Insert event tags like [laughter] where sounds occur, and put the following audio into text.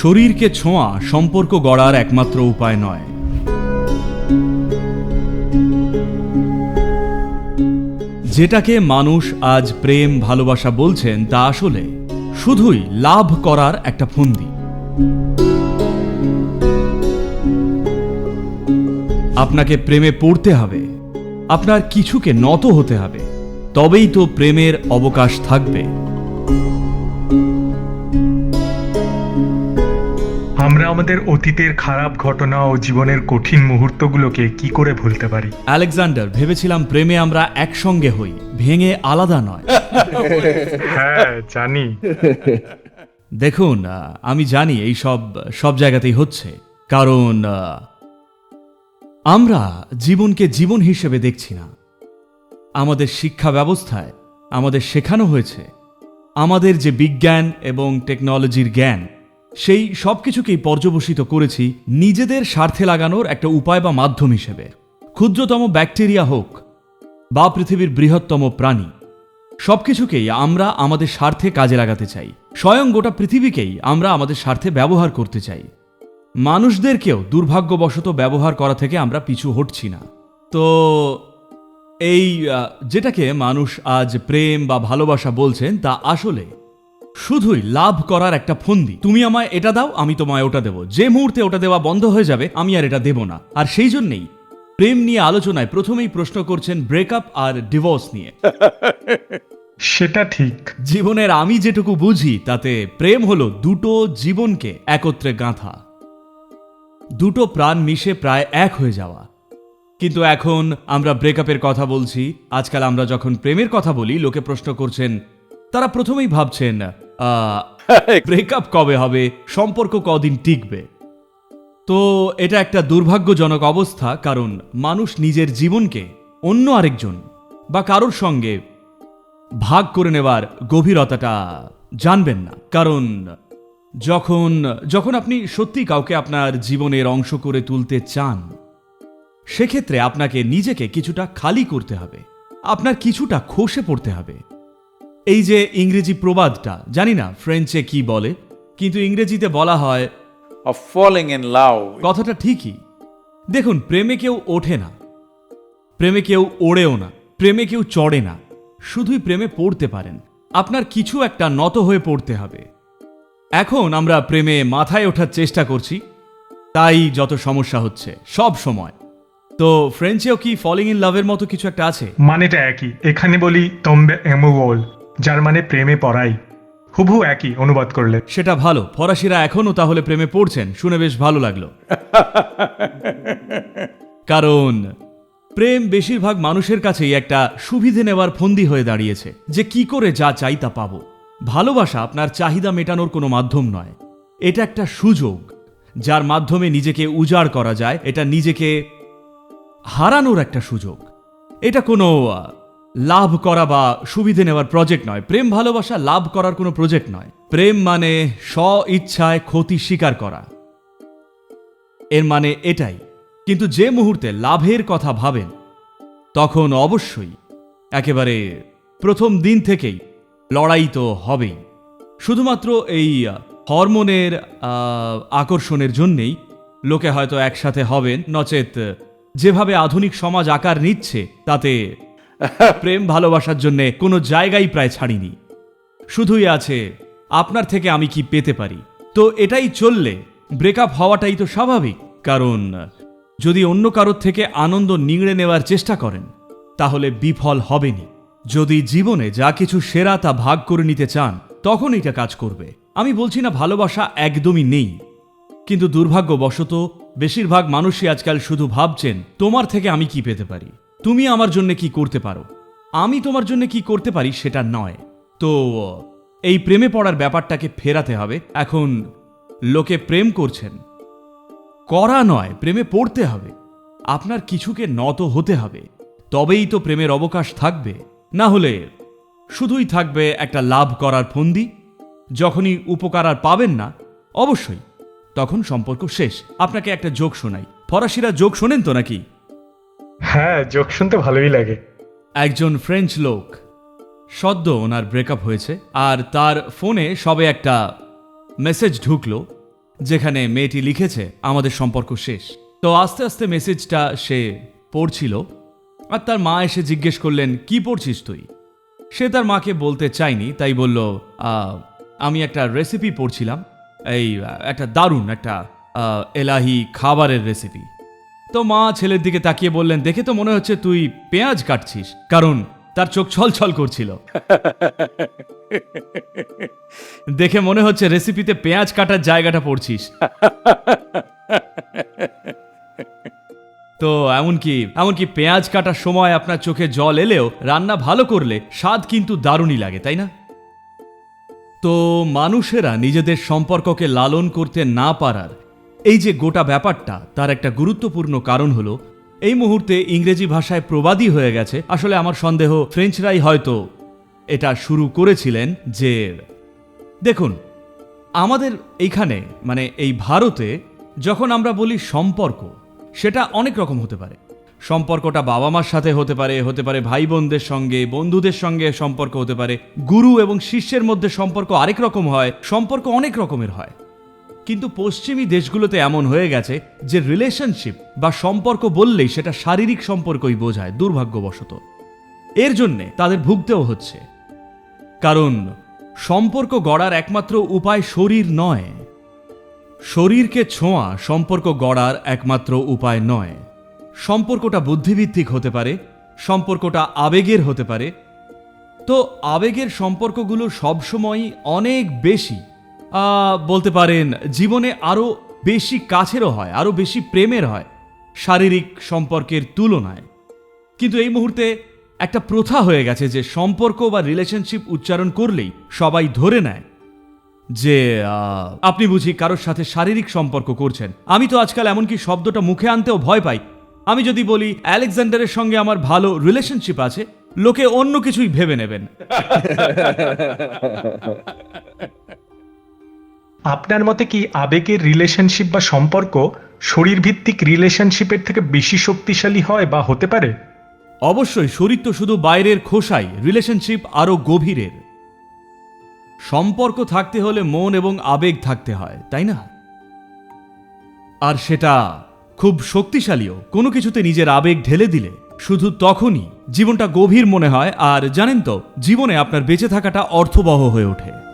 শরীরকে ছোঁয়া সম্পর্ক গড়ার একমাত্র উপায় নয়। যেটাকে মানুষ আজ প্রেম, ভালোবাসা বলছেন, তা আসলে শুধুই লাভ করার একটা ফন্দি। আপনাকে প্রেমে পড়তে হবে, আপনার কিছুকে নত হতে হবে, তবেই তো প্রেমের অবকাশ থাকবে। আমরা আমাদের অতীতের খারাপ ঘটনা ও জীবনের কঠিন মুহূর্তগুলোকে কি করে ভুলতে পারি? আলেকজান্ডার ভেবেছিলাম প্রেমে আমরা একসঙ্গে হই ভেঙে আলাদা নয়। হ্যাঁ জানি। দেখুন আমি জানি এই সব সব জায়গাতেই হচ্ছে। কারণ আমরা জীবনকে জীবন হিসেবে দেখছি না। আমাদের শিক্ষা ব্যবস্থায় আমাদের শেখানো হয়েছে। আমাদের যে বিজ্ঞান এবং টেকনোলজির জ্ঞান সেই সব কিছুকেই পর্যবসিত করেছি নিজেদের স্বার্থে লাগানোর একটা উপায় বা মাধ্যম হিসেবে। ক্ষুদ্রতম ব্যাকটেরিয়া হোক বা পৃথিবীর বৃহত্তম প্রাণী, সবকিছুকেই আমরা আমাদের স্বার্থে কাজে লাগাতে চাই। স্বয়ং গোটা পৃথিবীকেই আমরা আমাদের স্বার্থে ব্যবহার করতে চাই। মানুষদেরকেও দুর্ভাগ্যবশত ব্যবহার করা থেকে আমরা পিছু হটছি না। তো এই যেটাকে মানুষ আজ প্রেম বা ভালোবাসা বলছেন তা আসলে শুধুই লাভ করার একটা ফন্দি। তুমি আমায় এটা দাও আমি তোমায় ওটা দেবো। যে মুহূর্তে ওটা দেওয়া বন্ধ হয়ে যাবে আমি আর এটা দেব না। আর সেই জন্যেই প্রেম নিয়ে আলোচনায় প্রথমেই প্রশ্ন করছেন ব্রেকআপ আর ডিভোর্স নিয়ে। [laughs] সেটা ঠিক। জীবনের আমি যেটুকু বুঝি তাতে প্রেম হলো দুটো জীবনকে একত্রে গাঁথা। দুটো প্রাণ মিশে প্রায় এক হয়ে যাওয়া। কিন্তু এখন আমরা ব্রেকআপের কথা বলছি। আজকাল আমরা যখন প্রেমের কথা বলি লোকে প্রশ্ন করছেন তারা প্রথমেই ভাবছেন ব্রেকআপ [laughs] কবে হবে? সম্পর্ক কদিন টিকবে? তো এটা একটা দুর্ভাগ্যজনক অবস্থা কারণ মানুষ নিজের জীবনকে অন্য আরেকজন বা কারোর সঙ্গে ভাগ করে নেওয়ার গভীরতাটা জানবেন না। কারণ যখন যখন আপনি সত্যি কাউকে আপনার জীবনের অংশ করে তুলতে চান সেক্ষেত্রে আপনাকে নিজেকে কিছুটা খালি করতে হবে। আপনার কিছুটা খসে পড়তে হবে। এই যে ইংরেজি প্রবাদটা জানি না ফ্রেঞ্চে কি বলে কিন্তু ইংরেজিতে বলা হয় of falling in love. কথাটা ঠিকই। দেখুন প্রেমে কেউ ওঠে না প্রেমে কেউ ওড়েও না প্রেমে কেউ চড়ে না শুধুই প্রেমে পড়তে পারেন। আপনার কিছু একটা নত হয়ে পড়তে হবে। এখন আমরা প্রেমে মাথায় ওঠার চেষ্টা করছি তাই যত সমস্যা হচ্ছে সব সময়। তো ফ্রেঞ্চেও কি ফলিং ইন লাভের মতো কিছু একটা আছে? মানেটা একই। এখানে বলি তম্বে এমোল যার মানে প্রেমে পড়াই। হুবহু একই অনুবাদ করলে। সেটা ভালো। ফরাসিরা এখনও তাহলে প্রেমে পড়ছেন, শুনে বেশ ভালো লাগল। কারণ, প্রেম বেশিরভাগ মানুষের কাছেই একটা সুবিধে নেওয়ার ফন্দি হয়ে দাঁড়িয়েছে, যে কি করে যা চাই তা পাবো। ভালোবাসা আপনার চাহিদা মেটানোর কোনো মাধ্যম নয়। এটা একটা সুযোগ, যার মাধ্যমে নিজেকে উজাড় করা যায়, এটা নিজেকে হারানোর একটা সুযোগ। এটা কোনো লাভ করা বা সুবিধে নেওয়ার প্রজেক্ট নয়। প্রেম ভালোবাসা লাভ করার কোনো প্রজেক্ট নয়। প্রেম মানে স্ব ইচ্ছায় ক্ষতি স্বীকার করা। এর মানে এটাই। কিন্তু যে মুহূর্তে লাভের কথা ভাবেন, তখন অবশ্যই একেবারে প্রথম দিন থেকেই লড়াই তো হবেই। শুধুমাত্র এই হরমোনের আকর্ষণের জন্যেই লোকে হয়তো একসাথে হবেন, নচেত যেভাবে আধুনিক সমাজ আকার নিচ্ছে, তাতে [laughs] প্রেম ভালোবাসার জন্যে কোনো জায়গাই প্রায় ছাড়িনি। শুধুই আছে, আপনার থেকে আমি কি পেতে পারি? তো এটাই চললে ব্রেকআপ হওয়াটাই তো স্বাভাবিক, কারণ যদি অন্য কারোর থেকে আনন্দ নিংড়ে নেওয়ার চেষ্টা করেন, তাহলে বিফল হবেনি যদি জীবনে যা কিছু সেরা তা ভাগ করে নিতে চান, তখন এটা কাজ করবে। আমি বলছি না ভালোবাসা একদমই নেই, কিন্তু দুর্ভাগ্যবশত বেশিরভাগ মানুষই আজকাল শুধু ভাবছেন, তোমার থেকে আমি কি পেতে পারি? তুমি আমার জন্য কি করতে পারো? আমি তোমার জন্য কি করতে পারি সেটা নয়। তো, এই প্রেমে পড়ার ব্যাপারটাকে ফেরাতে হবে। এখন লোকে প্রেম করছেন। করা নয়, প্রেমে পড়তে হবে। আপনার কিছুকে নত হতে হবে। তবেই তো প্রেমের অবকাশ থাকবে। না হলে শুধুই থাকবে একটা লাভ করার ফন্দি। যখনই উপকার আর পাবেন না, অবশ্যই। তখন সম্পর্ক শেষ। আপনাকে একটা যোগ শোনাই। ফরাসিরা যোগ শোনেন তো নাকি? হ্যাঁ যোগ শুনতে ভালোই লাগে। একজন ফ্রেঞ্চ লোক সদ্য ওনার ব্রেকআপ হয়েছে আর তার ফোনে সবে একটা মেসেজ ঢুকলো যেখানে মেয়েটি লিখেছে আমাদের সম্পর্ক শেষ। তো আস্তে আস্তে মেসেজটা সে পড়ছিল আর তার মা এসে জিজ্ঞেস করলেন কি পড়ছিস তুই? সে তার মাকে বলতে চায়নি তাই বলল "আহ, আমি একটা রেসিপি পড়ছিলাম এই একটা দারুণ একটা এলাহি খাবারের রেসিপি তো মা ছেলের দিকে তাকিয়ে বললেন, দেখে তো মনে হচ্ছে তুই পেঁয়াজ কাটছিস। কারণ তার চোখ ছলছল করছিল। দেখে মনে হচ্ছে রেসিপিতে পেঁয়াজ কাটার জায়গাটা পড়ছিস। তো এমনকি এমনকি পেঁয়াজ কাটার সময় আপনার চোখে জল এলেও রান্না ভালো করলে স্বাদ কিন্তু দারুণই লাগে, তাই না? তো মানুষেরা নিজেদের সম্পর্ককে লালন করতে না পারার এই যে গোটা ব্যাপারটা, তার একটা গুরুত্বপূর্ণ কারণ হলো, এই মুহূর্তে ইংরেজি ভাষায় প্রবাদী হয়ে গেছে। আসলে আমার সন্দেহ ফ্রেঞ্চরাই হয়তো এটা শুরু করেছিলেন যে, দেখুন, আমাদের এইখানে মানে এই ভারতে যখন আমরা বলি সম্পর্ক, সেটা অনেক রকম হতে পারে। সম্পর্কটা বাবা মার সাথে হতে পারে হতে পারে ভাই বোনদের সঙ্গে, বন্ধুদের সঙ্গে সম্পর্ক হতে পারে। গুরু এবং শিষ্যের মধ্যে সম্পর্ক আরেক রকম হয়, সম্পর্ক অনেক রকমের হয়। কিন্তু পশ্চিমী দেশগুলোতে এমন হয়ে গেছে যে রিলেশনশিপ বা সম্পর্ক বললেই সেটা শারীরিক সম্পর্কই বোঝায়, দুর্ভাগ্যবশত। এর জন্যে তাদের ভুগতেও হচ্ছে। কারণ সম্পর্ক গড়ার একমাত্র উপায় শরীর নয়। শরীরকে ছোঁয়া সম্পর্ক গড়ার একমাত্র উপায় নয়। সম্পর্কটা বুদ্ধিভিত্তিক হতে পারে, সম্পর্কটা আবেগের হতে পারে। তো আবেগের সম্পর্কগুলো সবসময়ই অনেক বেশি বলতে পারেন, জীবনে আরও বেশি কাছেরও হয় আরও বেশি প্রেমের হয়, শারীরিক সম্পর্কের তুলনায়। কিন্তু এই মুহূর্তে একটা প্রথা হয়ে গেছে যে সম্পর্ক বা রিলেশনশিপ উচ্চারণ করলেই সবাই ধরে নেয় যে আপনি বুঝি কারোর সাথে শারীরিক সম্পর্ক করছেন। আমি তো আজকাল এমনকি শব্দটা মুখে আনতেও ভয় পাই। আমি যদি বলি, অ্যালেকজান্ডারের সঙ্গে আমার ভালো রিলেশনশিপ আছে, লোকে অন্য কিছুই ভেবে নেবেন। [laughs] আপনার মতে কি আবেগের রিলেশনশিপ বা সম্পর্ক শরীর ভিত্তিক রিলেশনশিপের থেকে বেশি শক্তিশালী হয় বা হতে পারে? অবশ্যই, শরীর তো শুধু বাইরের খোসাই রিলেশনশিপ আরও গভীরের। সম্পর্ক থাকতে হলে মন এবং আবেগ থাকতে হয়, তাই না? আর সেটা খুব শক্তিশালীও, কোনো কিছুতে নিজের আবেগ ঢেলে দিলে শুধু তখনই জীবনটা গভীর মনে হয়, আর জানেন তো, জীবনে আপনার বেঁচে থাকাটা অর্থবহ হয়ে ওঠে।